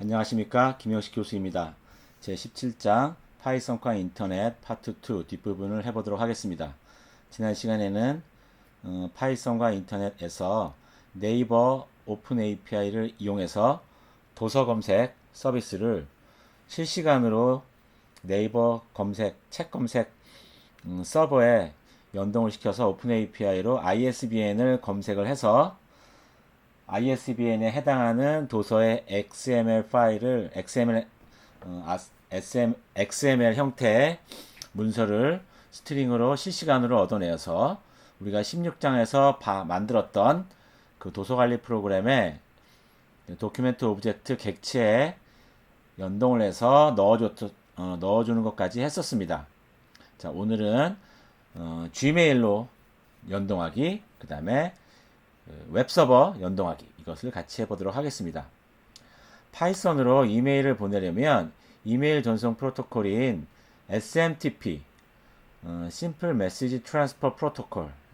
안녕하십니까 김영식 교수입니다. 제 17장 파이썬과 인터넷 파트 2 뒷부분을 해보도록 하겠습니다. 지난 시간에는 어, 파이썬과 인터넷에서 네이버 오픈 API를 이용해서 도서 검색 서비스를 실시간으로 네이버 검색, 책 검색 음, 서버에 연동을 시켜서 오픈 API로 ISBN을 검색을 해서 ISBN에 해당하는 도서의 XML 파일을 XML 어, 아, SM, XML 형태의 문서를 스트링으로 실시간으로 얻어내어서 우리가 16장에서 바, 만들었던 그 도서관리 프로그램에 도큐멘트 오브젝트 객체에 연동을 해서 넣어줬, 어, 넣어주는 것까지 했었습니다. 자, 오늘은 어, Gmail로 연동하기, 그 다음에 웹서버 연동하기 이것을 같이 해보도록 하겠습니다. 파이썬으로 이메일을 보내려면 이메일 전송 프로토콜인 SMTP 어, Simple Message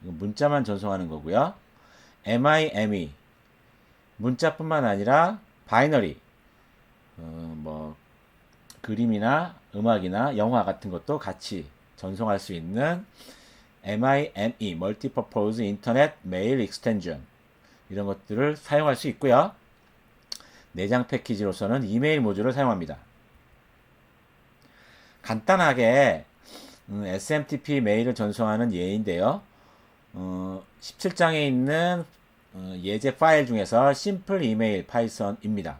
문자만 전송하는 거고요. MIME 문자뿐만 아니라 바이너리 어, 뭐 그림이나 음악이나 영화 같은 것도 같이 전송할 수 있는 MIME, Multipurpose Internet Mail Extension 이런 것들을 사용할 수 있고요. 내장 패키지로서는 이메일 모듈을 사용합니다. 간단하게 음, SMTP 메일을 전송하는 예인데요. 어, 17장에 있는 어, 예제 파일 중에서 심플 이메일 파이썬입니다.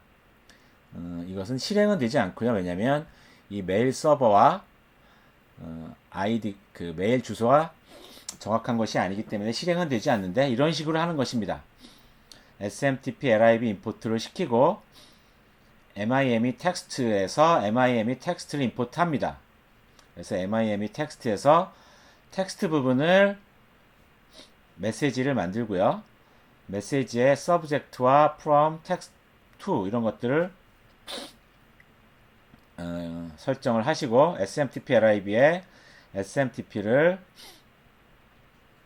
어, 이것은 실행은 되지 않고요. 왜냐하면 이 메일 서버와 어, 아이디 그 메일 주소와 정확한 것이 아니기 때문에 실행은 되지 않는데 이런 식으로 하는 것입니다. SMTP lib 임포트를 시키고 MIME 텍스트에서 MIME 텍스트를 임포트 합니다. 그래서 MIME 텍스트에서 텍스트 부분을 메시지를 만들고요. 메시지의 subject와 from, text to 이런 것들을 어, 설정을 하시고 SMTP lib에 SMTP를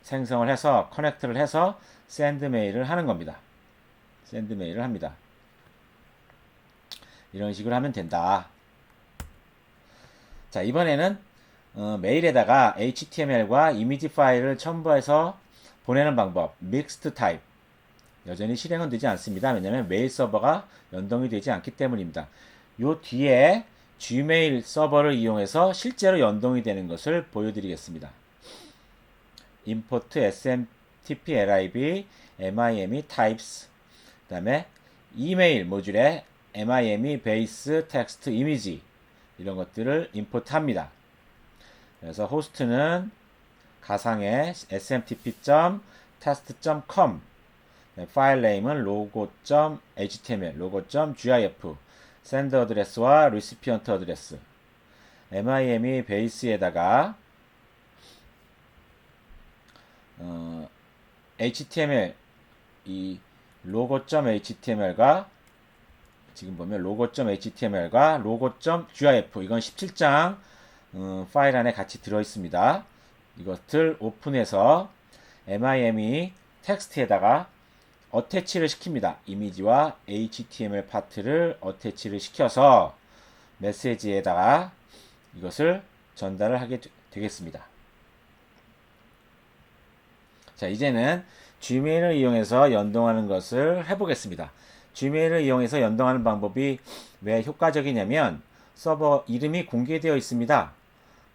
생성을 해서 커넥트를 해서 샌드 메일을 하는 겁니다. 샌드 메일을 합니다. 이런 식으로 하면 된다. 자, 이번에는 어, 메일에다가 HTML과 이미지 파일을 첨부해서 보내는 방법, 믹스트 타입. 여전히 실행은 되지 않습니다. 왜냐하면 메일 서버가 연동이 되지 않기 때문입니다. 요 뒤에 Gmail 서버를 이용해서 실제로 연동이 되는 것을 보여드리겠습니다. Import smtp lib mime types 그 다음에 이메일 모듈에 mime base text image 이런 것들을 임포트 합니다. 그래서 호스트는 가상의 smtp.test.com 파일 네임은 logo.html, logo.gif 샌드 어드레스와 리시피언트 어드레스 MIME 베이스에다가 어, HTML 이 logo.html과 지금 보면 logo.html과 logo.gif 이건 17장 음, 파일 안에 같이 들어 있습니다. 이것을 오픈해서 MIME 텍스트에다가 어태치를 시킵니다. 이미지와 HTML 파트를 어태치를 시켜서 메시지에다가 이것을 전달을 하게 되겠습니다. 자, 이제는 Gmail을 이용해서 연동하는 것을 해보겠습니다. Gmail을 이용해서 연동하는 방법이 왜 효과적이냐면 서버 이름이 공개되어 있습니다.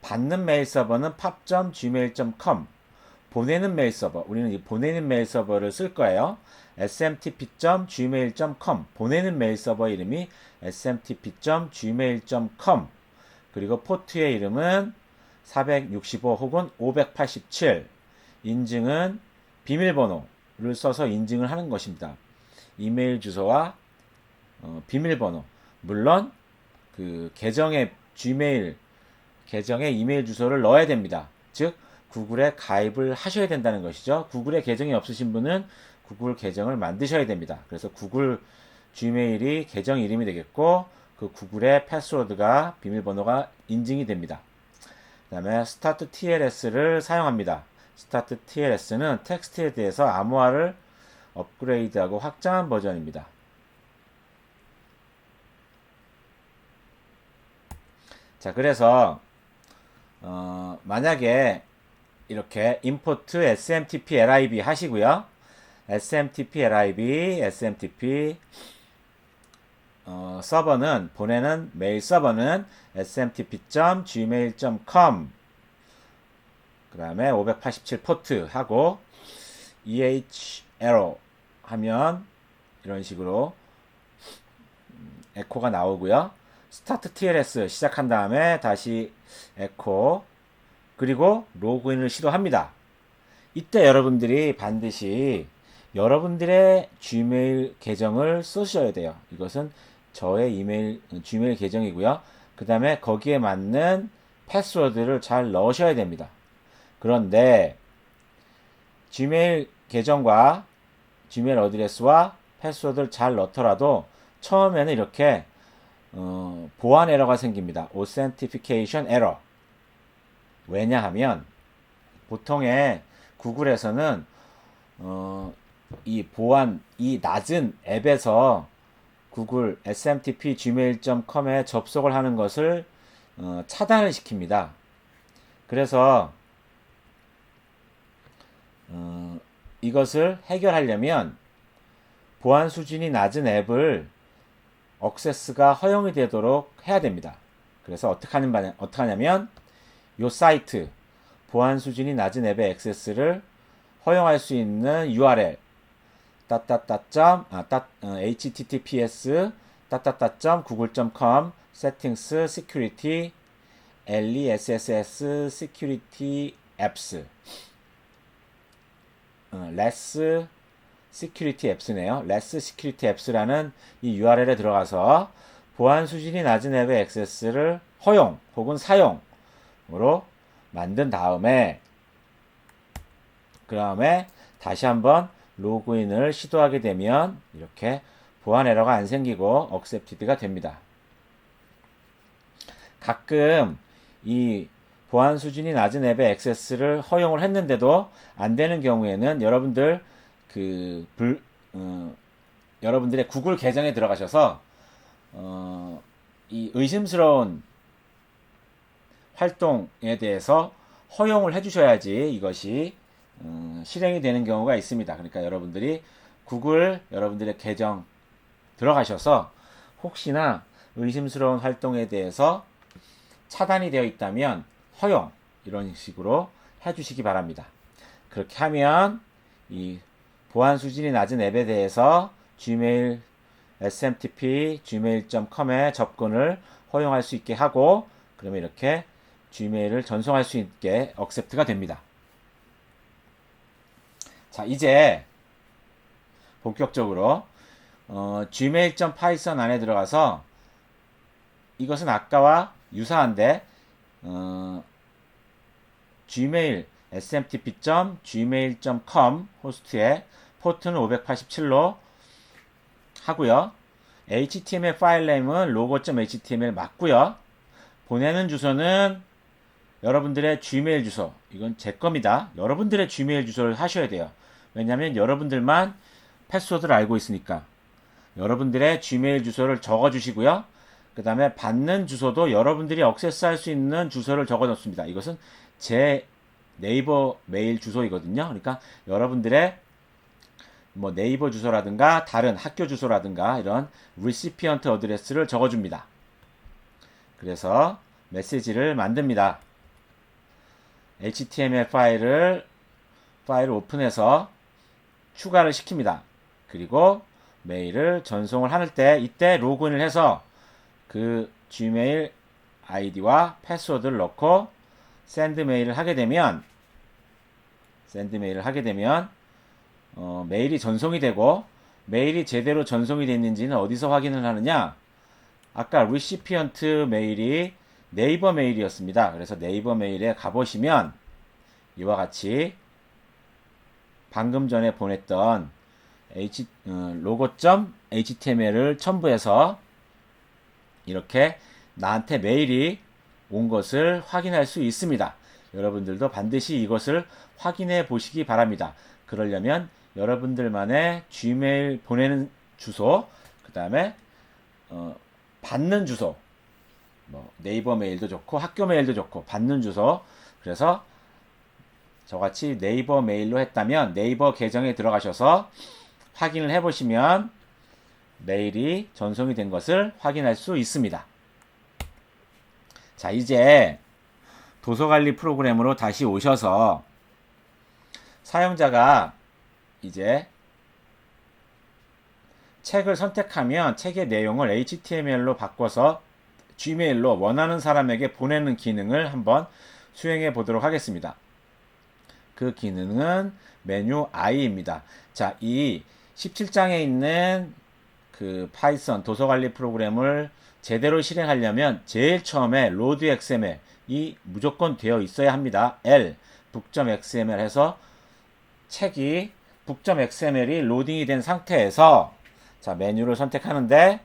받는 메일 서버는 pub.gmail.com 보내는 메일 서버 우리는 이 보내는 메일 서버를 쓸 거예요. smtp.gmail.com 보내는 메일 서버 이름이 smtp.gmail.com 그리고 포트의 이름은 465 혹은 587 인증은 비밀번호를 써서 인증을 하는 것입니다. 이메일 주소와 어, 비밀번호 물론 그 계정의 gmail 계정의 이메일 주소를 넣어야 됩니다. 즉 구글에 가입을 하셔야 된다는 것이죠. 구글에 계정이 없으신 분은 구글 계정을 만드셔야 됩니다. 그래서 구글 gmail이 계정 이름이 되겠고 그 구글의 패스워드가 비밀번호가 인증이 됩니다. 그 다음에 start TLS를 사용합니다. Start TLS는 텍스트에 대해서 암호화를 업그레이드하고 확장한 버전입니다. 자, 그래서 어, 만약에 이렇게 import smtp lib 하시고요. smtp lib, smtp 어, 서버는 보내는 메일 서버는 smtp.gmail.com 그 다음에 587 포트 하고 eh error 하면 이런 식으로 음, 에코가 나오고요. 스타트 TLS 시작한 다음에 다시 에코 그리고 로그인을 시도합니다. 이때 여러분들이 반드시 여러분들의 Gmail 계정을 쓰셔야 돼요. 이것은 저의 이메일 Gmail 계정이고요. 그 다음에 거기에 맞는 패스워드를 잘 넣으셔야 됩니다. 그런데 Gmail 계정과 Gmail 어드레스와 패스워드를 잘 넣더라도 처음에는 이렇게 어, 보안 에러가 생깁니다. Authentication error. 왜냐하면 보통의 구글에서는 어, 이 보안 이 낮은 앱에서 구글 smtp gmail.com에 접속을 하는 것을 어, 차단을 시킵니다. 그래서 어, 이것을 해결하려면 보안 수준이 낮은 앱을 억세스가 허용이 되도록 해야 됩니다. 그래서 어떻게 하는 바, 어떻게 하냐면 요 사이트 보안 수준이 낮은 앱의 액세스를 허용할 수 있는 URL 따따따 아, 따, 어, https 따따따 google.com settings security less security apps 어, less security apps네요. less security apps라는 이 URL에 들어가서 보안 수준이 낮은 앱의 액세스를 허용 혹은 사용으로 만든 다음에 그 다음에 다시 한번 로그인을 시도하게 되면 이렇게 보안 에러가 안 생기고 억셉티드가 됩니다. 가끔 이 보안 수준이 낮은 앱의 액세스를 허용을 했는데도 안 되는 경우에는 여러분들 그 불, 어, 여러분들의 구글 계정에 들어가셔서 어, 이 의심스러운 활동에 대해서 허용을 해주셔야지 이것이 음, 실행이 되는 경우가 있습니다. 그러니까 여러분들이 구글 여러분들의 계정 들어가셔서 혹시나 의심스러운 활동에 대해서 차단이 되어 있다면 허용 이런 식으로 해주시기 바랍니다. 그렇게 하면 이 보안 수준이 낮은 앱에 대해서 Gmail smtp gmail.com에 접근을 허용할 수 있게 하고 그러면 이렇게 Gmail을 전송할 수 있게 억셉트가 됩니다. 자, 이제 본격적으로 어, gmail.python 안에 들어가서 이것은 아까와 유사한데 어, gmail smtp.gmail.com 호스트에 포트는 587로 하고요. HTML 파일 네임은 logo.html 맞고요. 보내는 주소는 여러분들의 Gmail 주소. 이건 제 겁니다. 여러분들의 Gmail 주소를 하셔야 돼요. 왜냐하면 여러분들만 패스워드를 알고 있으니까. 여러분들의 Gmail 주소를 적어 주시고요. 그 다음에 받는 주소도 여러분들이 억세스할 수 있는 주소를 적어 놓습니다. 이것은 제 네이버 메일 주소이거든요. 그러니까 여러분들의 뭐 네이버 주소라든가 다른 학교 주소라든가 이런 recipient 어드레스를 적어줍니다. 그래서 메시지를 만듭니다. HTML 파일을 파일을 오픈해서 추가를 시킵니다. 그리고 메일을 전송을 할때 이때 로그인을 해서 그 Gmail 아이디와 패스워드를 넣고 샌드 메일을 하게 되면 샌드 메일을 하게 되면 어, 메일이 전송이 되고 메일이 제대로 전송이 됐는지는 어디서 확인을 하느냐? 아까 리시피언트 메일이 네이버 메일이었습니다. 그래서 네이버 메일에 가보시면 이와 같이 방금 전에 보냈던 h 어, 로고.점 html을 첨부해서 이렇게 나한테 메일이 온 것을 확인할 수 있습니다. 여러분들도 반드시 이것을 확인해 보시기 바랍니다. 그러려면 여러분들만의 Gmail 보내는 주소, 그 다음에 어, 받는 주소, 뭐 네이버 메일도 좋고 학교 메일도 좋고 받는 주소. 그래서 저같이 네이버 메일로 했다면 네이버 계정에 들어가셔서 확인을 해 보시면 메일이 전송이 된 것을 확인할 수 있습니다. 자, 이제 도서관리 프로그램으로 다시 오셔서 사용자가 이제 책을 선택하면 책의 내용을 HTML로 바꿔서 Gmail로 원하는 사람에게 보내는 기능을 한번 수행해 보도록 하겠습니다. 그 기능은 메뉴 I입니다. 자, 이 17장에 있는 그 파이썬 도서관리 프로그램을 제대로 실행하려면 제일 처음에 로드 XML 이 무조건 되어 있어야 합니다. L book.xml 해서 책이 book.xml이 로딩이 된 상태에서 자 메뉴를 선택하는데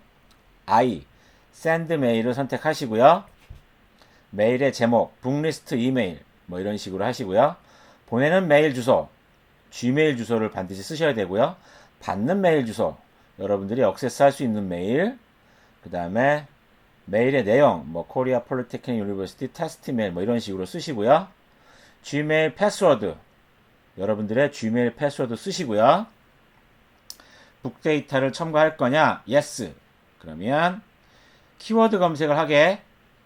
I send mail을 선택하시고요. 메일의 제목, 북리스트 이메일 뭐 이런 식으로 하시고요. 보내는 메일 주소, Gmail 주소를 반드시 쓰셔야 되고요. 받는 메일 주소, 여러분들이 액세스 할 수 있는 메일, 그 다음에 메일의 내용, 뭐 코리아 폴리테크닉 유니버시티 테스트 메일 뭐 이런 식으로 쓰시고요. Gmail 패스워드, 여러분들의 Gmail 패스워드 쓰시고요. 북 데이터를 첨가할 거냐? Yes. 그러면 키워드 검색을 하게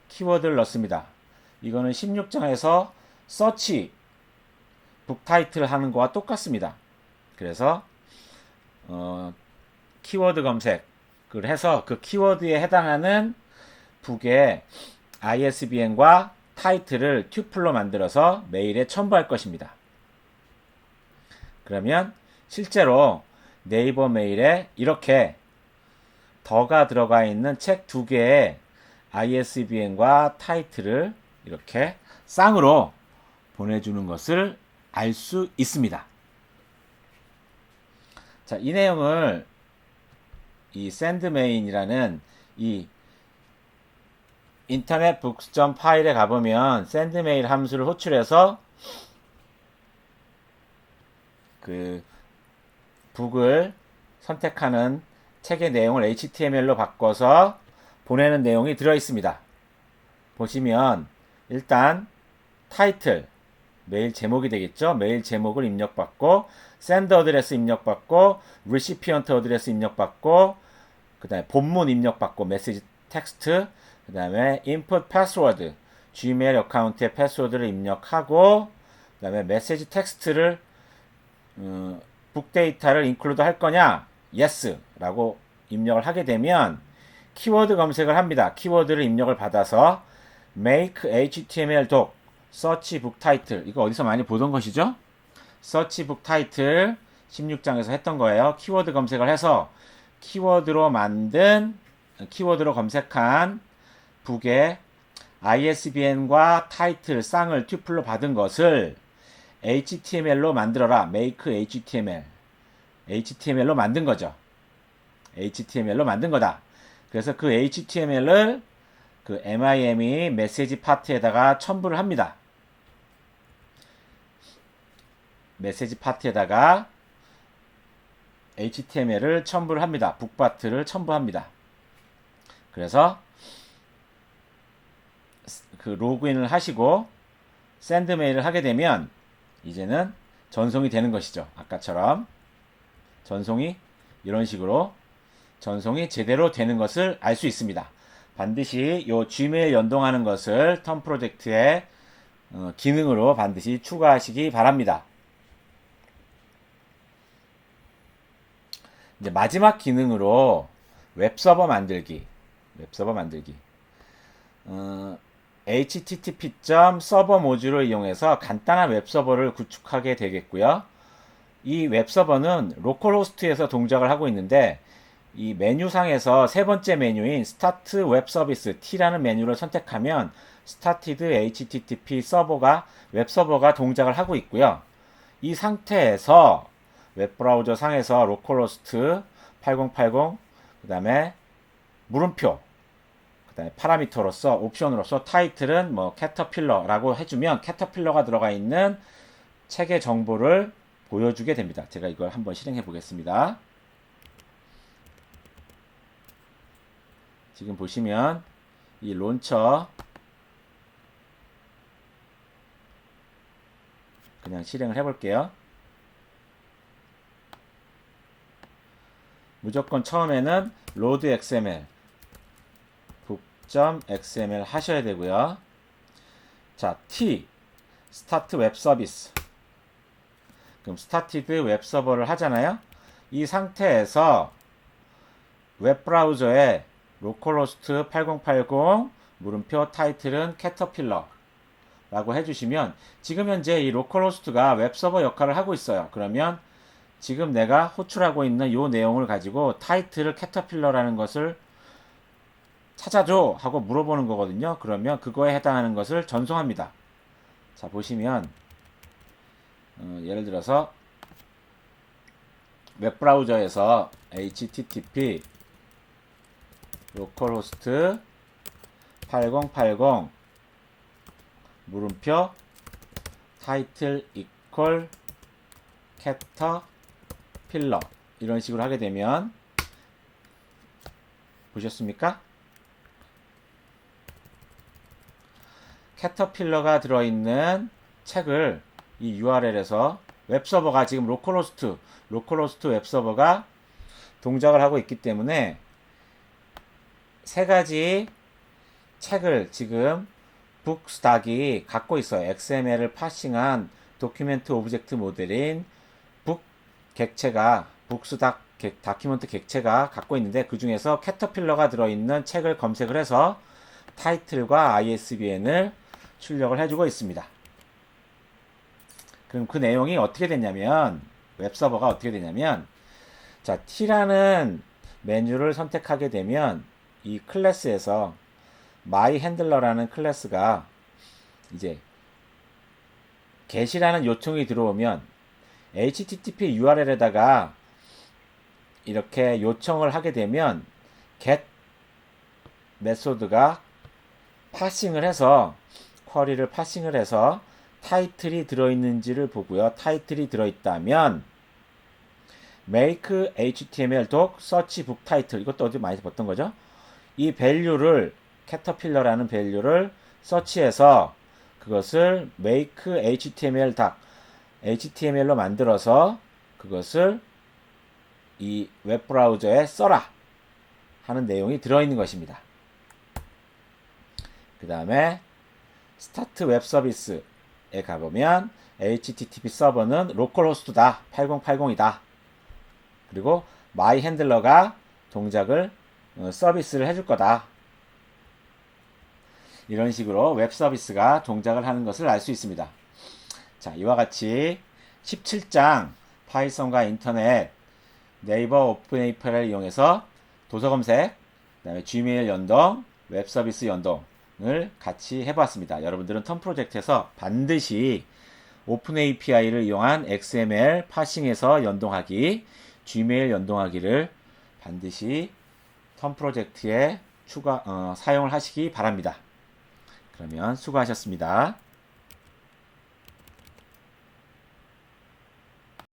키워드를 넣습니다. 이거는 16장에서 서치 북 타이틀 하는 거와 똑같습니다. 그래서 어, 키워드 검색을 해서 그 키워드에 해당하는 북의 ISBN과 타이틀을 튜플로 만들어서 메일에 첨부할 것입니다. 그러면 실제로 네이버 메일에 이렇게 더가 들어가 있는 책 두 개의 ISBN과 타이틀을 이렇게 쌍으로 보내주는 것을 알 수 있습니다. 자, 이 내용을 이 sendmain이라는 이 인터넷 북스 파일에 가보면 sendmain 함수를 호출해서 그 북을 선택하는 책의 내용을 HTML로 바꿔서 보내는 내용이 들어 있습니다. 보시면 일단 타이틀 메일 제목이 되겠죠. 메일 제목을 입력받고 샌드 어드레스 입력받고 리시피언트 어드레스 입력받고 그 다음에 본문 입력받고 메시지 텍스트 그 다음에 인풋 패스워드 Gmail 어카운트의 패스워드를 입력하고 그 다음에 메시지 텍스트를 어, 북데이터를 인클루드 할 거냐? Yes라고 입력을 하게 되면 키워드 검색을 합니다. 키워드를 입력을 받아서 make html doc search book title 이거 어디서 많이 보던 것이죠? Book title 16장에서 했던 거예요. 키워드 검색을 해서 키워드로 만든 키워드로 검색한 북의 ISBN과 타이틀 쌍을 튜플로 받은 것을 HTML로 만들어라. make HTML. HTML로 만든 거죠. HTML로 만든 거다. 그래서 그 HTML을 그 MIM이 메시지 파트에다가 첨부를 합니다. 메시지 파트에다가 HTML을 첨부를 합니다. 북파트를 첨부합니다. 그래서 그 로그인을 하시고 샌드 메일을 하게 되면 이제는 전송이 되는 것이죠. 아까처럼 전송이 이런 식으로 전송이 제대로 되는 것을 알 수 있습니다. 반드시 요 Gmail 연동하는 것을 턴 프로젝트의 어, 기능으로 반드시 추가하시기 바랍니다. 이제 마지막 기능으로 웹서버 만들기. 웹서버 만들기. 어, http 서버 모듈을 이용해서 간단한 웹서버를 구축하게 되겠고요. 이 웹서버는 로컬호스트에서 동작을 하고 있는데 이 메뉴상에서 세 번째 메뉴인 스타트 웹 서비스 T라는 메뉴를 선택하면 스타티드 http 서버가 웹서버가 동작을 하고 있고요. 이 상태에서 웹브라우저 상에서 로컬호스트 8080 그 다음에 물음표 그 다음에 파라미터로서 옵션으로서 타이틀은 뭐 캐터필러라고 해주면 캐터필러가 들어가 있는 책의 정보를 보여주게 됩니다. 제가 이걸 한번 실행해 보겠습니다. 지금 보시면 이 론처 그냥 실행을 해볼게요. 무조건 처음에는 load xml 북점 xml 하셔야 되고요. 자, t start web service 그럼 started 웹 서버를 하잖아요. 이 상태에서 웹 브라우저에 로컬호스트 8080 물음표 타이틀은 캐터필러 라고 해주시면 지금 현재 이 로컬호스트가 웹 서버 역할을 하고 있어요. 그러면 지금 내가 호출하고 있는 이 내용을 가지고 타이틀을 캐터필러라는 것을 찾아줘 하고 물어보는 거거든요. 그러면 그거에 해당하는 것을 전송합니다. 자 보시면 어, 예를 들어서 웹 브라우저에서 http 로컬호스트 8080 물음표 타이틀 이퀄 캐터 필러 이런 식으로 하게 되면 보셨습니까? 캐터필러가 들어있는 책을 이 URL에서 웹서버가 지금 로컬호스트, 로컬호스트 웹서버가 동작을 하고 있기 때문에 세 가지 책을 지금 북스닥이 갖고 있어요. XML을 파싱한 도큐멘트 오브젝트 모델인 북 객체가 북스닥 객, 다큐멘트 객체가 갖고 있는데 그 중에서 캐터필러가 들어있는 책을 검색을 해서 타이틀과 ISBN을 출력을 해주고 있습니다. 그럼 그 내용이 어떻게 됐냐면 웹서버가 어떻게 되냐면 자 T라는 메뉴를 선택하게 되면 이 클래스에서 my handler라는 클래스가 이제 get이라는 요청이 들어오면 http URL에다가 이렇게 요청을 하게 되면 get 메소드가 파싱을 해서 쿼리를 파싱을 해서 타이틀이 들어있는지를 보고요. 타이틀이 들어있다면 make html doc search book title 이것도 어디 많이 봤던 거죠? 이 밸류를 캐터필러라는 밸류를 서치해서 그것을 make html doc html로 만들어서 그것을 이 웹브라우저에 써라 하는 내용이 들어있는 것입니다. 그 다음에 스타트 웹 서비스에 가보면 HTTP 서버는 로컬 호스트다 8080이다. 그리고 마이 핸들러가 동작을 어, 서비스를 해줄 거다. 이런 식으로 웹 서비스가 동작을 하는 것을 알 수 있습니다 자 이와 같이 17장 파이썬과 인터넷 네이버 오픈 API를 이용해서 도서 검색 그 다음에 Gmail 연동 웹 서비스 연동을 같이 해봤습니다. 여러분들은 턴 프로젝트에서 반드시 오픈 API를 이용한 XML 파싱에서 연동하기, Gmail 연동하기를 반드시 턴 프로젝트에 추가 어, 사용을 하시기 바랍니다. 그러면 수고하셨습니다.